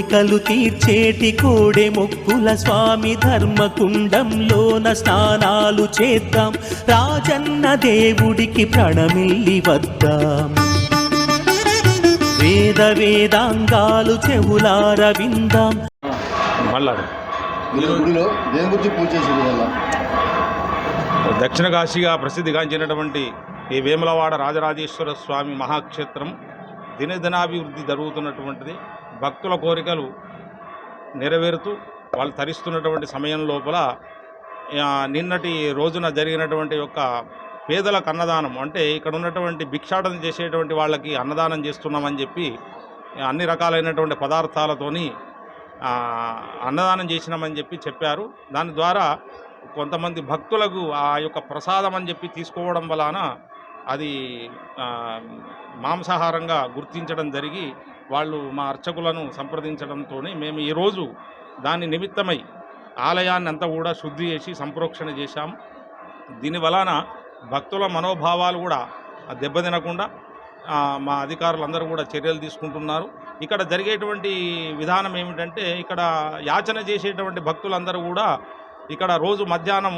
కోరికలు తీర్చేటి కోడె మొక్కుల స్వామి ధర్మకుండంలోన స్నానాలు చేద్దాం. రాజన్న దేవుడికి ప్రణమిల్లి వద్దాం. వేద వేదాంగాలు చెవులార విందాం. మళ్ళా మీరు గుడిలో దేని గురించి పూజ చేసేది వల్ల దక్షిణ కాశీగా ప్రసిద్ధిగాంచినటువంటి ఈ వేములవాడ రాజరాజేశ్వర స్వామి మహాక్షేత్రం దినదినాభివృద్ధి జరుగుతున్నటువంటిది. భక్తుల కోరికలు నెరవేరుతూ వాళ్ళు తరిస్తున్నటువంటి సమయం లోపల నిన్నటి రోజున జరిగినటువంటి యొక్క పేదలకు అన్నదానం అంటే ఇక్కడ ఉన్నటువంటి భిక్షాటన చేసేటువంటి వాళ్ళకి అన్నదానం చేస్తున్నామని చెప్పి అన్ని రకాలైనటువంటి పదార్థాలతోని అన్నదానం చేసినామని చెప్పి చెప్పారు. దాని ద్వారా కొంతమంది భక్తులకు ఆ యొక్క ప్రసాదం అని చెప్పి తీసుకోవడం వలన అది మాంసాహారంగా గుర్తించడం జరిగి వాళ్ళు మా అర్చకులను సంప్రదించడంతో మేము ఈరోజు దాని నిమిత్తమై ఆలయాన్ని అంతా కూడా శుద్ధి చేసి సంప్రోక్షణ చేశాం దీని వలన భక్తుల మనోభావాలు కూడా దెబ్బతినకుండా మా అధికారులందరూ కూడా చర్యలు తీసుకుంటున్నారు. ఇక్కడ జరిగేటువంటి విధానం ఏమిటంటే ఇక్కడ యాచన చేసేటువంటి భక్తులందరూ కూడా ఇక్కడ రోజు మధ్యాహ్నం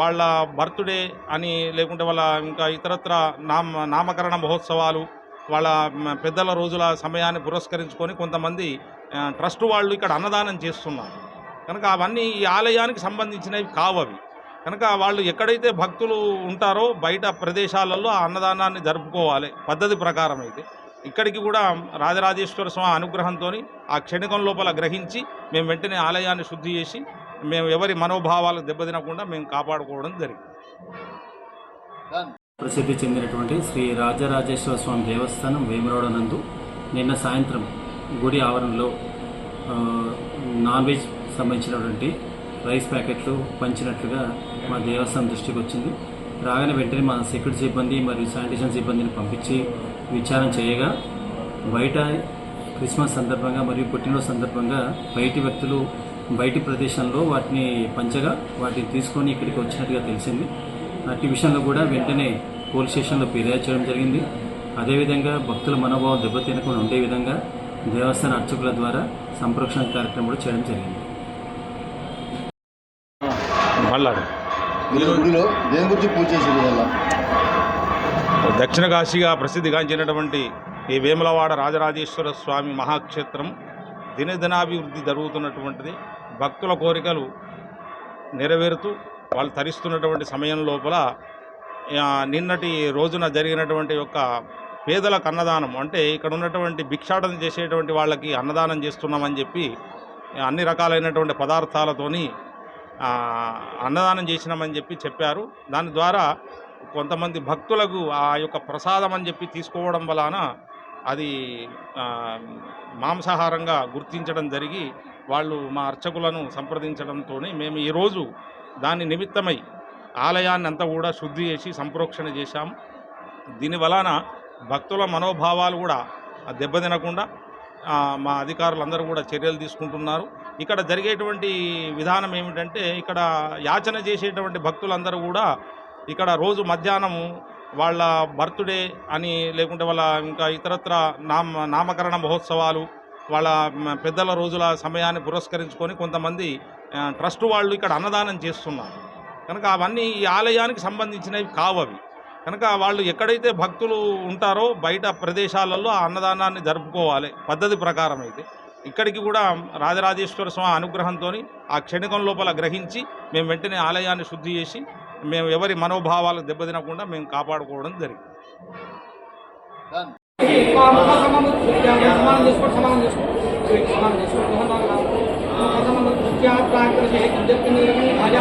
వాళ్ళ బర్త్డే అని లేకుంటే వాళ్ళ ఇంకా ఇతరత్ర నామ నామకరణ మహోత్సవాలు వాళ్ళ పెద్దల రోజుల సమయాన్ని పురస్కరించుకొని కొంతమంది ట్రస్ట్ వాళ్ళు ఇక్కడ అన్నదానం చేస్తున్నారు. కనుక అవన్నీ ఈ ఆలయానికి సంబంధించినవి కావవి. కనుక వాళ్ళు ఎక్కడైతే భక్తులు ఉంటారో బయట ప్రదేశాలలో ఆ అన్నదానాన్ని జరుపుకోవాలి పద్ధతి ప్రకారం అయితే. ఇక్కడికి కూడా రాజరాజేశ్వర స్వామి అనుగ్రహంతో ఆ క్షణికం లోపల గ్రహించి మేము వెంటనే ఆలయాన్ని శుద్ధి చేసి మేము ఎవరి మనోభావాలు దెబ్బతినకుండా మేము కాపాడుకోవడం జరిగింది. ప్రసిద్ధి చెందినటువంటి శ్రీ రాజరాజేశ్వర స్వామి దేవస్థానం వేమురోడ నందు నిన్న సాయంత్రం గుడి ఆవరణలో నాన్ వెజ్ సంబంధించినటువంటి రైస్ ప్యాకెట్లు పంచినట్లుగా మా దేవస్థానం దృష్టికి వచ్చింది. రాగానే వెంటనే మా సెక్యూరిటీ సిబ్బంది మరియు శానిటేషన్ సిబ్బందిని పంపించి విచారణ చేయగా బయట క్రిస్మస్ సందర్భంగా మరియు పుట్టినరోజు సందర్భంగా బయటి వ్యక్తులు బయటి ప్రదేశంలో వాటిని పంచగా వాటిని తీసుకొని ఇక్కడికి వచ్చినట్టుగా తెలిసింది. అట్టి విషయంలో కూడా వెంటనే పోలీస్ స్టేషన్లో ఫిర్యాదు చేయడం జరిగింది. అదేవిధంగా భక్తుల మనోభావం దెబ్బతినకుండా ఉండే విధంగా దేవస్థాన అర్చకుల ద్వారా సంరక్షణ కార్యక్రమం కూడా చేయడం జరిగింది. మళ్ళా మీరు గుడిలో దేని గురించి పూజ చేసేది దక్షిణ కాశీగా ప్రసిద్ధిగాంచినటువంటి ఈ వేములవాడ రాజరాజేశ్వర స్వామి మహాక్షేత్రం దినదినాభివృద్ధి జరుగుతున్నటువంటిది. భక్తుల కోరికలు నెరవేరుతూ వాళ్ళు తరిస్తున్నటువంటి సమయం లోపల నిన్నటి రోజున జరిగినటువంటి యొక్క పేదలకు అన్నదానం అంటే ఇక్కడ ఉన్నటువంటి భిక్షాటన చేసేటువంటి వాళ్ళకి అన్నదానం చేస్తున్నామని చెప్పి అన్ని రకాలైనటువంటి పదార్థాలతోని అన్నదానం చేసినామని చెప్పి చెప్పారు. దాని ద్వారా కొంతమంది భక్తులకు ఆ యొక్క ప్రసాదం అని చెప్పి తీసుకోవడం వలన అది మాంసాహారంగా గుర్తించడం జరిగి వాళ్ళు మా అర్చకులను సంప్రదించడంతో మేము ఈరోజు దాని నిమిత్తమై ఆలయాన్ని అంతా కూడా శుద్ధి చేసి సంప్రోక్షణ చేశాం. దీని వలన భక్తుల మనోభావాలు కూడా దెబ్బతినకుండా మా అధికారులందరూ కూడా చర్యలు తీసుకుంటున్నారు. ఇక్కడ జరిగేటువంటి విధానం ఏమిటంటే ఇక్కడ యాచన చేసేటువంటి భక్తులందరూ కూడా ఇక్కడ రోజు మధ్యాహ్నం వాళ్ళ బర్త్డే అని లేకుంటే వాళ్ళ ఇంకా ఇతరత్ర నామ నామకరణ మహోత్సవాలు వాళ్ళ పెద్దల రోజుల సమయాన్ని పురస్కరించుకొని కొంతమంది ట్రస్ట్ వాళ్ళు ఇక్కడ అన్నదానం చేస్తున్నారు. కనుక అవన్నీ ఈ ఆలయానికి సంబంధించినవి కావవి కనుక వాళ్ళు ఎక్కడైతే భక్తులు ఉంటారో బయట ప్రదేశాలలో ఆ అన్నదానాన్ని జరుపుకోవాలి పద్ధతి ప్రకారం అయితే. ఇక్కడికి కూడా రాజరాజేశ్వర స్వామి అనుగ్రహంతో ఆ క్షణికం లోపల గ్రహించి మేము వెంటనే ఆలయాన్ని శుద్ధి చేసి మేము ఎవరి మనోభావాలు దెబ్బతినకుండా మేము కాపాడుకోవడం జరిగింది. सामान देश पर सामान देश सामान देश पर कहाँ बात कहाँ सामान क्या प्लान कर रहे हैं जब कि नहीं आ जाए